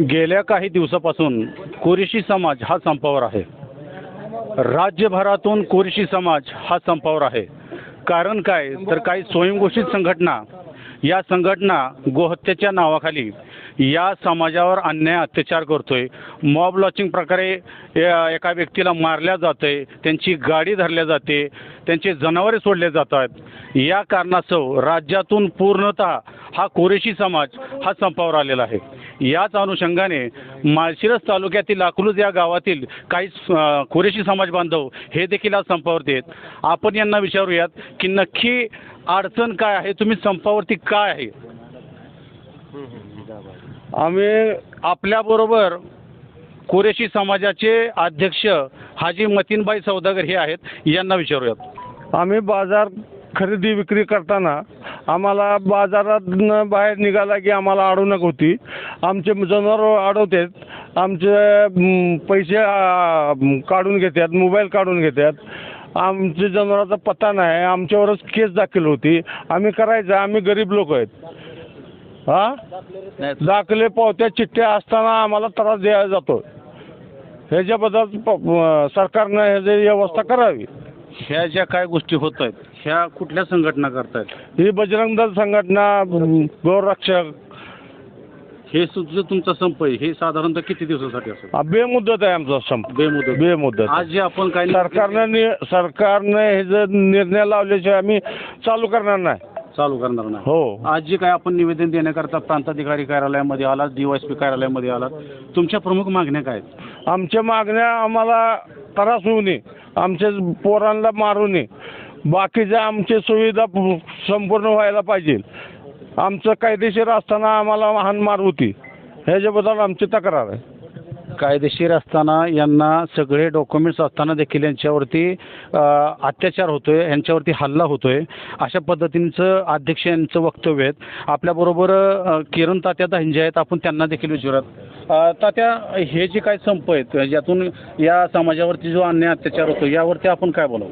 गेल्या काही दिवसापासून कुरेशी समाज हा संपावर आहे. राज्यभरातून कुरेशी समाज हा संपावर आहे. कारण काय? तर काही स्वयंघोषित संघटना या संघटना गोहत्याच्या नावाखाली या समाजावर अन्याय अत्याचार करतोय. मॉब लॉचिंग प्रकारे या- एका व्यक्तीला मारल्या जाते त्यांची गाडी धरल्या जाते त्यांचे जनावरे सोडले जातात. या कारणास्तव राज्यातून पूर्णतः हा कुरेशी समाज हा संपावर आलेला आहे. याच अनुषंगाने माळशिरस तालुक्यातील अकलूज या गावातील काही कुरेशी समाज बांधव हे देखील आज संपावरती आहेत. आपण यांना विचारूयात की नक्की अडचण काय आहे? तुम्ही संपावरती काय आहे? आम्ही आपल्याबरोबर कुरेशी समाजाचे अध्यक्ष हाजी मतीनबाई सौदागर हे आहेत यांना विचारूयात. आम्ही बाजार खरेदी विक्री करताना आम्हाला बाजारात बाहेर निघाला की आम्हाला अडवणूक होती. आमचे जनावर अडवतात. आमचे पैसे काढून घेतात मोबाईल काढून घेतात आमच्या जनावराचा पत्ता नाही. आमच्यावरच केस दाखल होती. आम्ही करायचं आम्ही गरीब लोक आहेत. हा? दाखले पावत्या चिठ्ठ्या असताना आम्हाला त्रास द्यायला जातो. ह्याच्याबद्दल सरकारनं ह्याची व्यवस्था करावी. ह्या ज्या काय गोष्टी होत आहेत ह्या कुठल्या संघटना करतायत? ही बजरंग दल संघटना गौरक्षक. हे सुद्धा तुमचा संप आहे हे साधारणतः किती दिवसासाठी असेल? हा बेमुदत आहे आमचा संप. बेमुदत. बेमुदत. आज जे आपण काय सरकारनं नि- सरकारनं हे जर निर्णय लावल्याशिवाय आम्ही चालू करणार नाही. चालू करणार नाही. हो. आज जे काय आपण निवेदन देण्याकरता प्रांताधिकारी कार्यालयामध्ये आलात डीवायसपी कार्यालयामध्ये आलात तुमच्या प्रमुख मागण्या काय आहेत? आमच्या मागण्या आम्हाला त्रास होऊ नये. आमच्या पोरांना मारू नये बाकीच्या आमच्या सुविधा संपूर्ण व्हायला पाहिजे. आमचं कायदेशीर असताना आम्हाला हानमार होती ह्याच्याबद्दल आमची तक्रार आहे. कायदेशीर असताना यांना सगळे डॉक्युमेंट्स असताना देखील यांच्यावरती अत्याचार होतोय यांच्यावरती हल्ला होतोय. अशा पद्धतीचं अध्यक्ष यांचं वक्तव्य आहेत. आपल्याबरोबर किरण तात्या दांजे आहेत. आपण त्यांना देखील विचारूयात. तात्या हे जे काय संप आहेत ज्यातून या समाजावरती जो अन्याय अत्याचार होतो यावरती आपण काय बोलावं?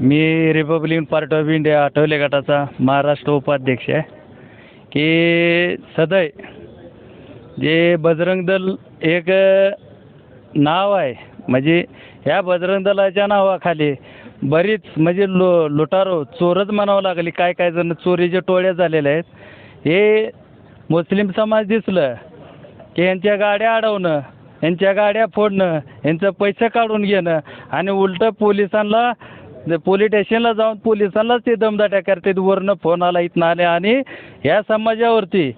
मी Republican Party of India Athawale गटाचा महाराष्ट्र उपाध्यक्ष आहे. की सदै जे बजरंग दल एक नाव आहे. म्हणजे ह्या बजरंग दलाच्या नावाखाली बरीच म्हणजे लो लुटारो चोरच म्हणावं लागली. काय काय जण चोरीचे टोळ्या झालेल्या आहेत. हे मुस्लिम समाज दिसलं. की यांच्या गाड्या अडवणं यांच्या गाड्या फोडणं यांचं पैसे काढून घेणं आणि उलटं पोलिसांना पोलीस स्टेशनला जाऊन पोलिसांनाच ते दमदाट्या करतात वरनं फोन आला इथनं आले आणि ह्या समाजावरती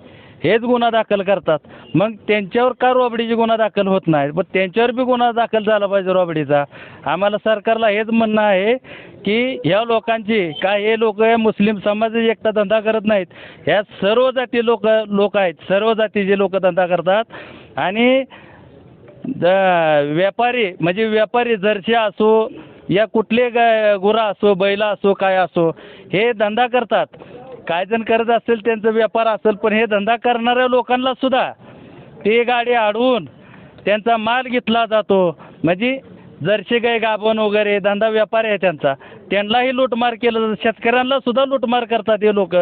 हेच गुन्हा दाखल करतात. मग त्यांच्यावर का रोबडीची गुन्हा दाखल होत नाही पण त्यांच्यावर बी गुन्हा दाखल झाला पाहिजे रोबडीचा. आम्हाला सरकारला हेच म्हणणं आहे की ह्या लोकांची काय हे लोक मुस्लिम समाज एकटा धंदा करत नाहीत? ह्या सर्व जाती लोक लोक आहेत. सर्व जातीचे लोक धंदा करतात. आणि द- व्यापारी म्हणजे व्यापारी जर्सी असो या कुठले ग गुरा असो बैला असो काय असो हे धंदा करतात. काय जण करत असेल त्यांचा व्यापार असेल पण हे धंदा करणाऱ्या लोकांना सुद्धा ते गाडी अडवून त्यांचा माल घेतला जातो. म्हणजे जर्सी गाय गाभण वगैरे धंदा व्यापार आहे त्यांचा. त्यांनाही लूटमार केलं जातं. शेतकऱ्यांना सुद्धा लूटमार करतात हे लोक.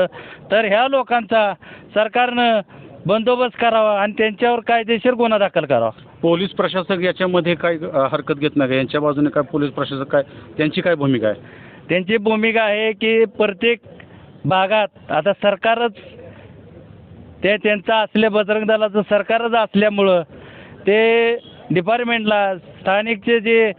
तर ह्या लोकांचा सरकारनं बंदोबस्त करावा आणि त्यांच्यावर कायदेशीर गुन्हा दाखल करावा. पोलीस प्रशासक याच्यामध्ये काय अ, हरकत घेत नाही का? यांच्या बाजूने काय पोलीस प्रशासक काय त्यांची काय भूमिका आहे? त्यांची भूमिका आहे की प्रत्येक भागात. आता सरकारच ते त्यांचं असल्या बजरंग दलाचं सरकारच असल्यामुळं ते डिपार्टमेंटला स्थानिकचे जे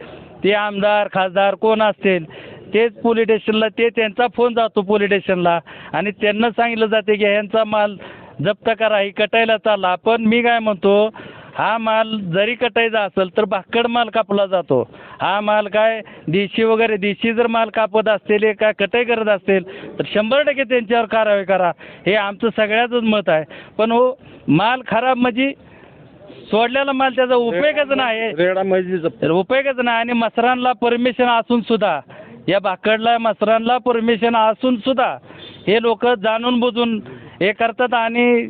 ते आमदार खासदार कोण असतील तेच पोलीस स्टेशनला ते त्यांचा फोन जातो पोलीस स्टेशनला आणि त्यांना सांगितलं जाते की ह्यांचा माल जप्त करा ही कटायला चालला. पण मी काय म्हणतो हा माल जरी कटायचा असेल तर भाकड माल कापला जातो. हा माल काय देशी वगैरे देशी जर माल कापत असतील काय कटाई करत असतील तर शंभर टक्के त्यांच्यावर कारवाई करा. हे आमचं सगळ्याचंच मत आहे. पण हो माल खराब म्हणजे सोडलेला माल त्याचा उपयोगच नाही. उपयोगच नाही आणि मसरांना परमिशन असून सुद्धा या भाकडला मसरांना परमिशन असून सुद्धा हे लोक जाणून बुजून हे करतात आणि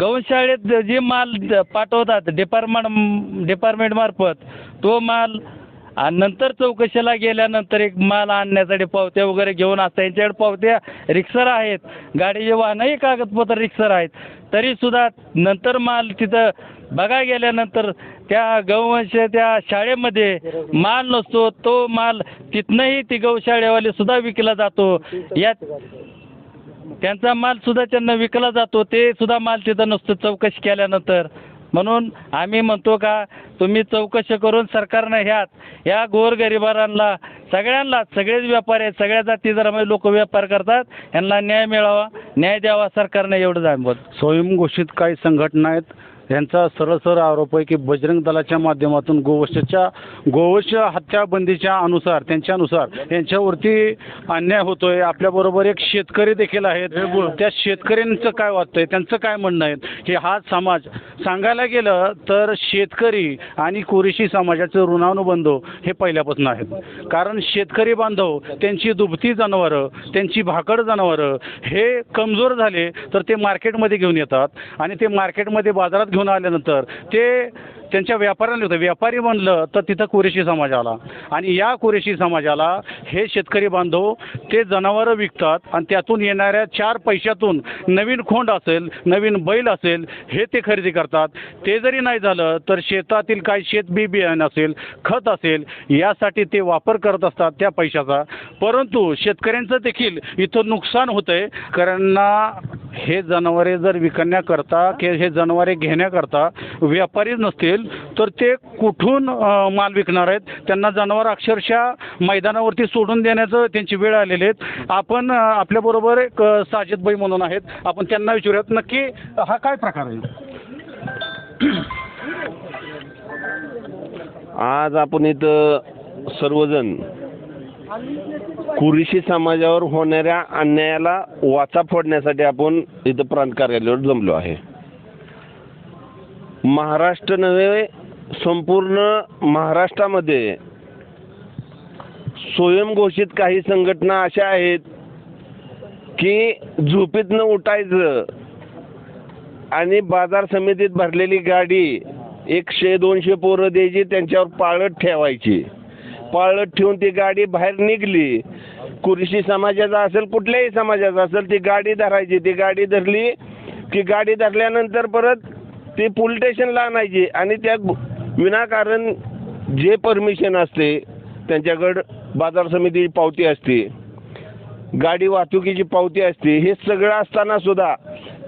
गौशाळेत जे माल पाठवतात डिपार्टमेंट डिपार्टमेंटमार्फत तो माल आणि नंतर चौकशीला गेल्यानंतर एक माल आणण्यासाठी पावत्या वगैरे घेऊन असतात. यांच्याकडे पावत्या रिक्सर आहेत. गाडीचे वाहनही कागदपत्र रिक्सर आहेत. तरीसुद्धा नंतर माल तिथं बघा गेल्यानंतर त्या गौवंश त्या शाळेमध्ये माल नसतो. तो माल तिथनंही ती गौशाळेवाले सुद्धा विकला जातो. यात त्यांचा माल सुद्धा त्यांना विकला जातो ते सुद्धा माल तिथं नसतो चौकशी केल्यानंतर. म्हणून आम्ही म्हणतो का तुम्ही चौकशी करून सरकारनं ह्यात ह्या गोरगरिबांना सगळ्यांना सगळेच व्यापारी आहेत सगळ्या जाती धर्माचे लोक व्यापार करतात यांना न्याय मिळावा न्याय द्यावा सरकारनं एवढंच आम्ही स्वयंघोषित काही संघटना आहेत यांचा सरळ सरळ आरोप आहे की बजरंग दलाच्या माध्यमातून गोवंशाच्या गोवंश हत्याबंदीच्या अनुसार त्यांच्यानुसार यांच्यावरती अन्याय होतोय. आपल्याबरोबर एक शेतकरी देखील आहेत. त्या शेतकऱ्यांचं काय वाटतंय त्यांचं काय म्हणणं आहे की हा समाज सांगायला गेलं तर शेतकरी आणि कुरेशी समाजाचे ऋणानुबंध हे पहिल्यापासून आहेत. कारण शेतकरी बांधव त्यांची दुभती जनावरं त्यांची भाकड जनावरं हे कमजोर झाले तर ते मार्केटमध्ये घेऊन येतात आणि ते मार्केटमध्ये बाजारात घेऊन आल्यानंतर ते त्यांच्या व्यापाऱ्याला होतं व्यापारी म्हणलं तर तिथं कुरेशी समाज आला. आणि या कुरेशी समाजाला हे शेतकरी बांधव ते जनावरं विकतात आणि त्यातून येणाऱ्या चार पैशातून नवीन खोंड असेल नवीन बैल असेल हे ते खरेदी करतात. ते जरी नाही झालं तर शेतातील काही शेत बी बियाणं असेल खत असेल यासाठी ते वापर करत असतात त्या पैशाचा. परंतु शेतकऱ्यांचं देखील इथं नुकसान होतंय. कारण हे जनावरे जर विकण्याकरता की हे जनावरे घेण्याकरता व्यापारीच नसतील तर ते कुठून माल विकणार आहेत? त्यांना जनावर अक्षरशः मैदानावरती सोडून देण्याचं त्यांची वेळ आलेली आहेत आपण आपल्याबरोबर एक अ, साजिदबाई म्हणून आहेत. आपण त्यांना विचारूयात. नक्की हा काय प्रकार आहे? आज आपण इथं सर्वजण कुरिशी समाजावर होणाऱ्या अन्यायाला वाचा फोडण्यासाठी आपण इथं प्रांत कार्यालयावर जमलो आहे. महाराष्ट्र नव्हे संपूर्ण महाराष्ट्रामध्ये स्वयंघोषित काही संघटना अशा आहेत की झोपेतनं उठायचं आणि बाजार समितीत भरलेली गाडी एकशे दोनशे पोरं द्यायची त्यांच्यावर पाळत ठेवायची. पाळत ठेवून ती गाडी बाहेर निघली. कुरिशी समाजाचा असेल कुठल्याही समाजाचा असेल ती गाडी धरायची. ती गाडी धरली की गाडी धरल्यानंतर परत ते पोलीस स्टेशनला आणायचे आणि त्या विनाकारण जे परमिशन असते त्यांच्याकडं बाजार समितीची पावती असते गाडी वाहतुकीची पावती असते हे सगळं असताना सुद्धा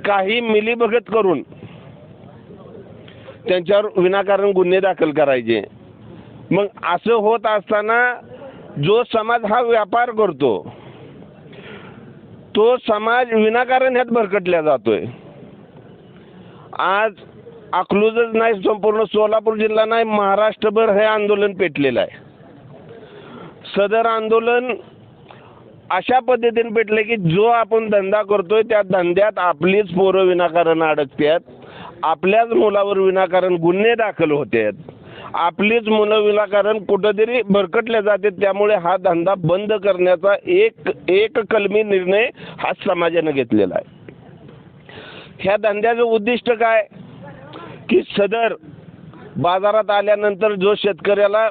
काही मिलीभगत करून त्यांच्यावर विनाकारण गुन्हे दाखल करायचे. मग असं होत असताना जो समाज हा व्यापार करतो तो समाज विनाकारण ह्यात भरकटल्या जातोय. आज अकलूजच नाही संपूर्ण सोलापूर जिल्हा नाही महाराष्ट्रभर हे आंदोलन पेटलेलं आहे. सदर आंदोलन अशा पद्धतीने पेटले की जो आपण धंदा करतोय त्या धंद्यात आपलीच पोरं विनाकारण अडकतात आपल्याच मुलावर विनाकारण गुन्हे दाखल होतात आपलीच मुलं विनाकारण कुठंतरी भरकटल्या जातात त्यामुळे हा धंदा बंद करण्याचा एक एक कलमी निर्णय हा समाजानं घेतलेला आहे. ह्या धंद्याचं उद्दिष्ट काय? की सदर बाजारात आल्यानंतर जो शेतकऱ्याला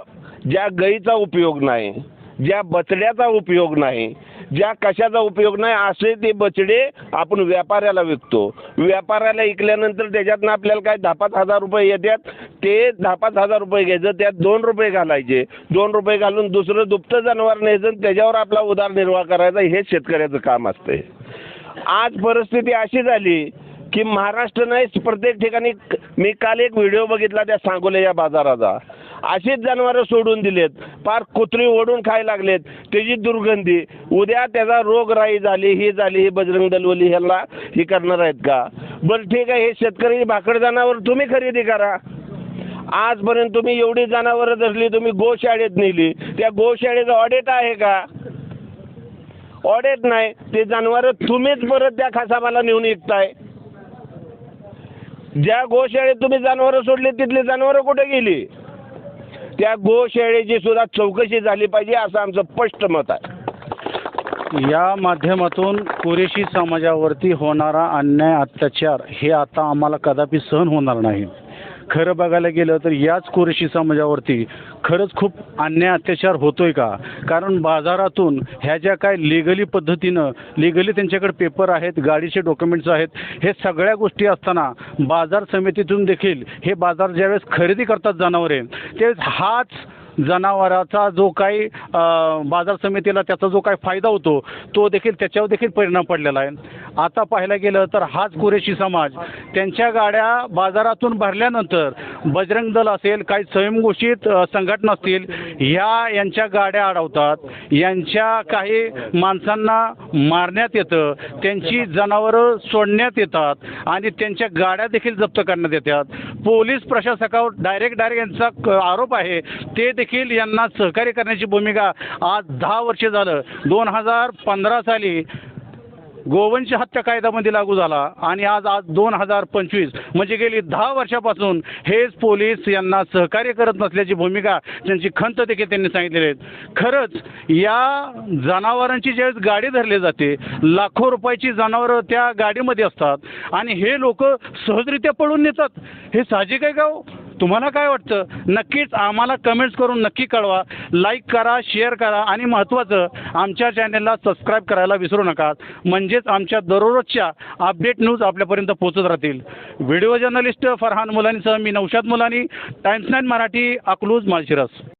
ज्या गाईचा उपयोग नाही ज्या बचड्याचा उपयोग नाही ज्या कशाचा उपयोग नाही असे ते बचडे आपण व्यापाऱ्याला विकतो. व्यापाऱ्याला विकल्यानंतर त्याच्यातनं आपल्याला काय दहा पाच हजार रुपये येतात ते दहा पाच हजार रुपये घ्यायचं त्यात दोन रुपये घालायचे. दोन रुपये घालून दुसरं दुभतं जनावर न्यायचं आणि त्याच्यावर आपला उदरनिर्वाह करायचा हे शेतकऱ्याचं काम असतंय. आज परिस्थिती अशी झाली की महाराष्ट्र नाही प्रत्येक ठिकाणी मी काल एक व्हिडिओ बघितला त्या सांगोले या बाजाराचा. अशीच जनावरं सोडून दिलेत. पार कुत्री ओढून खायला लागलेत. त्याची दुर्गंधी. उद्या त्याचा रोगराई झाली ही झाली ही बजरंग दलवली ह्याला ही करणार आहेत का? बरं ठीक आहे हे शेतकरी भाकड जनावर तुम्ही खरेदी करा. आजपर्यंत तुम्ही एवढी जनावरं धरली तुम्ही गोशाळेत नेली. त्या गोशाळेचं ऑडिट आहे का? ऑडिट नाही. ते जनावरं तुम्हीच परत त्या खासामाला नेऊन विकताय. ज्या गोशाळेत तुम्ही जनावरं सोडली तिथली जनावरं कुठे गेली? त्या गोशाळेची सुद्धा चौकशी झाली पाहिजे असं आमचं स्पष्ट मत आहे. या माध्यमातून कुरेशी समाजावरती होणारा अन्याय अत्याचार हे आता आम्हाला कदापि सहन होणार नाही. खरं बघायला गेलं तर याच कुरेशी समाजावरती खरंच खूप अन्याय अत्याचार होतोय का? कारण बाजारातून ह्या ज्या काय लिगली पद्धतीनं लिगली त्यांच्याकडे पेपर आहेत गाडीचे डॉक्युमेंट्स आहेत हे सगळ्या गोष्टी असताना बाजार समितीतून देखील हे बाजार ज्यावेळेस खरेदी करतात जनावरे त्यावेळेस हाच जनावराचा जो काही बाजार समितीला त्याचा जो काही फायदा होतो तो देखील त्याच्यावर देखील परिणाम पडलेला आहे. आता पाहायला गेलं तर हाच कुरेशी समाज त्यांच्या गाड्या बाजारातून भरल्यानंतर बजरंग दल असेल काही स्वयंघोषित संघटना असतील ह्या यांच्या गाड्या अडवतात. यांच्या काही माणसांना मारण्यात येतं त्यांची जनावरं सोडण्यात येतात आणि त्यांच्या गाड्या देखील जप्त करण्यात येतात. पोलीस प्रशासकावर डायरेक्ट डायरेक्ट यांचा क- आरोप आहे ते देखील यांना सहकार्य करण्याची भूमिका आज दहा वर्षे झालं. दोन हजार पंधरा साली गोवंश हत्या कायद्यामध्ये लागू झाला आणि आज आज दोन हजार पंचवीस म्हणजे गेली दहा वर्षापासून हेच पोलीस यांना सहकार्य करत नसल्याची भूमिका त्यांची खंत देखील त्यांनी सांगितलेली आहेत. खरंच या जनावरांची ज्यावेळेस गाडी धरली जाते लाखो रुपयाची जनावरं त्या गाडीमध्ये असतात आणि हे लोक सहजरित्या पळून नेतात. हे साहजिक आहे का हो? तुम्हाला काय वाटतं? नक्कीच आम्हाला कमेंट्स करून नक्की कळवा. लाईक करा शेअर करा आणि महत्त्वाचं आमच्या चॅनलला सबस्क्राईब करायला विसरू नका. म्हणजेच आमच्या दररोजच्या अपडेट न्यूज आपल्यापर्यंत पोहोचत राहतील. व्हिडिओ जर्नलिस्ट फरहान मुलानीसह मी नौशाद मुलानी टाइम्स नाईन मराठी अकलूज माळशिरस.